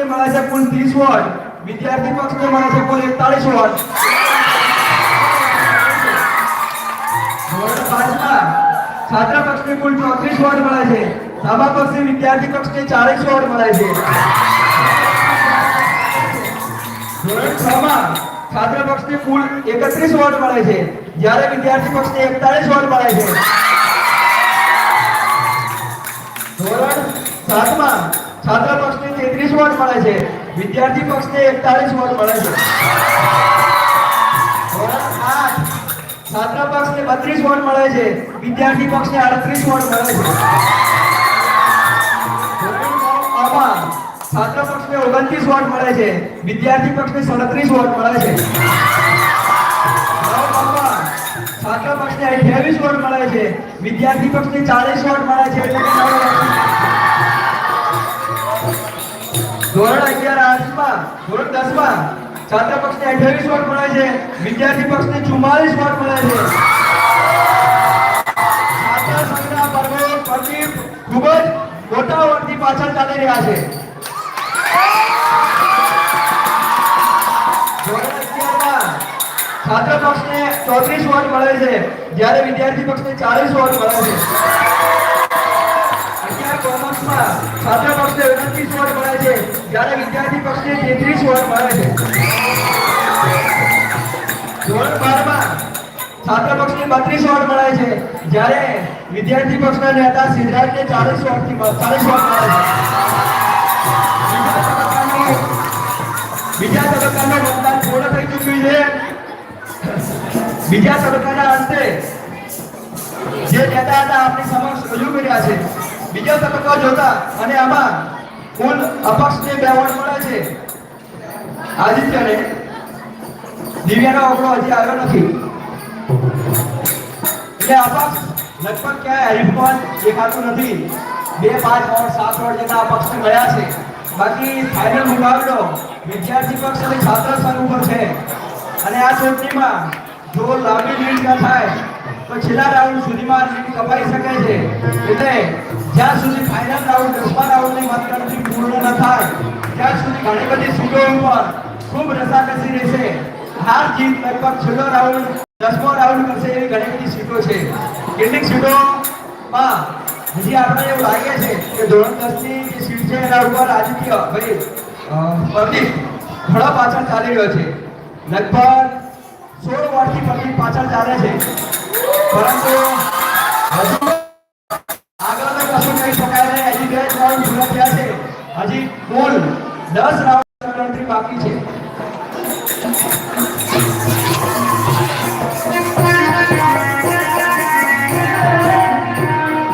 પક્ષને મળે છે કુલ 30 વોટ, વિદ્યાર્થી પક્ષને મળે છે કુલ 41 વોટ. ધોરણ પાંચમાં છાત્ર કુલ 34 વોટ મળે છે. સભા પક્ષને વિદ્યાર્થી પક્ષને 40 વોટ મળે છે. ધોરણ છમાં છાત્ર પક્ષને કુલ 31 વોટ મળે છે. જ્યારે વિદ્યાર્થી પક્ષને 41 વોટ મળે છે. વોટ મળે છે? વિદ્યાર્થી પક્ષને 41 વોટ મળે છે. છાત્ર પક્ષને 32 વોટ મળે છે. વિદ્યાર્થી પક્ષને 38 વોટ મળે છે. છાત્ર પક્ષને 29 વોટ મળે છે. વિદ્યાર્થી પક્ષને 37 વોટ મળે છે. છાત્ર પક્ષને 28 વોટ મળે છે. વિદ્યાર્થી પક્ષને 40 વોટ મળે છે. એટલે ધોરણ અગિયાર આઠમાં ધોરણ દસમાં છાત્ર પક્ષને અઠ્યાવીસ વોટ મળે છે, વિદ્યાર્થી પક્ષને ચુમ્માલીસ વોટ મળે છે. છાત્ર સંઘના પર્વો પરથી ખૂબ જ મોટા વોટથી પાછળ ચાલી રહ્યા છે. છાત્ર પક્ષને ચોત્રીસ વોટ મળે છે, જ્યારે વિદ્યાર્થી પક્ષને ચાલીસ વોટ મળે છે. છાત્ર પક્ષને 29 વોટ મળે છે જ્યારે વિદ્યાર્થી પક્ષને 33 વોટ મળે છે. ધોરણ 12 માં છાત્ર પક્ષને 32 વોટ મળે છે. જ્યારે વિદ્યાર્થી પક્ષના નેતા સિદ્ધાર્થને 40 વોટથી 40 વોટ મળે છે. બીજા તબક્કાનું મતદાન પૂર્ણ થઈ ચૂક્યું છે. બીજા તબક્કાના અંતે જે નેતા હતા આપણી સમક્ષ રજૂ કર્યા છે. બીજો તબક્કો જોતા અને આમાં કુલ અપક્ષને બે વોટ મળે છે. આદિત્યને દિવ્યાનો આંકડો હજી આવ્યો નથી. એટલે અપક્ષ લગભગ ક્યાંય હરીફમાં દેખાતું નથી. બે, પાંચ વોટ સાત વોટ જેટલા અપક્ષને મળ્યા છે. બાકી ફાઇનલ મુકાબલો વિદ્યાર્થી પક્ષ અને છાત્ર સંઘ ઉપર છે. અને આ ચૂંટણીમાં જો લાંબી લીડ ન થાય તો છેલ્લા રાઉન્ડ સુધીમાં લીડ કપાઈ શકે છે. એટલે જ્યાં સુધી ફાઇનલ રાઉન્ડ દસમા રાઉન્ડની મતગણતરી પૂર્ણ ન થાય, ત્યાં સુધી ઘણી બધી સીટો ઉપર ખૂબ રસાકસી રહેશે. હાર જીત લગભગ છેલ્લો રાઉન્ડ દસમો રાઉન્ડ કરશે એવી ઘણી બધી સીટો છે. કેટલીક સીટોમાં હજી આપણે એવું લાગે છે કે ધોરણ દસની જે સીટ છે એના ઉપર રાજકીય, ભાઈ પ્રદીપ, ઘણો પાછળ ચાલી રહ્યો છે. લગભગ સોળ વોટથી પછી પાછળ ચાલે છે. પરંતુ હજુ આગળ તો કશું કહી શકાય નહીં. હજી બે ત્રણ પૂરા થયા છે. હજી કુલ દસ રાઉન્ડ ગણતરી બાકી છે.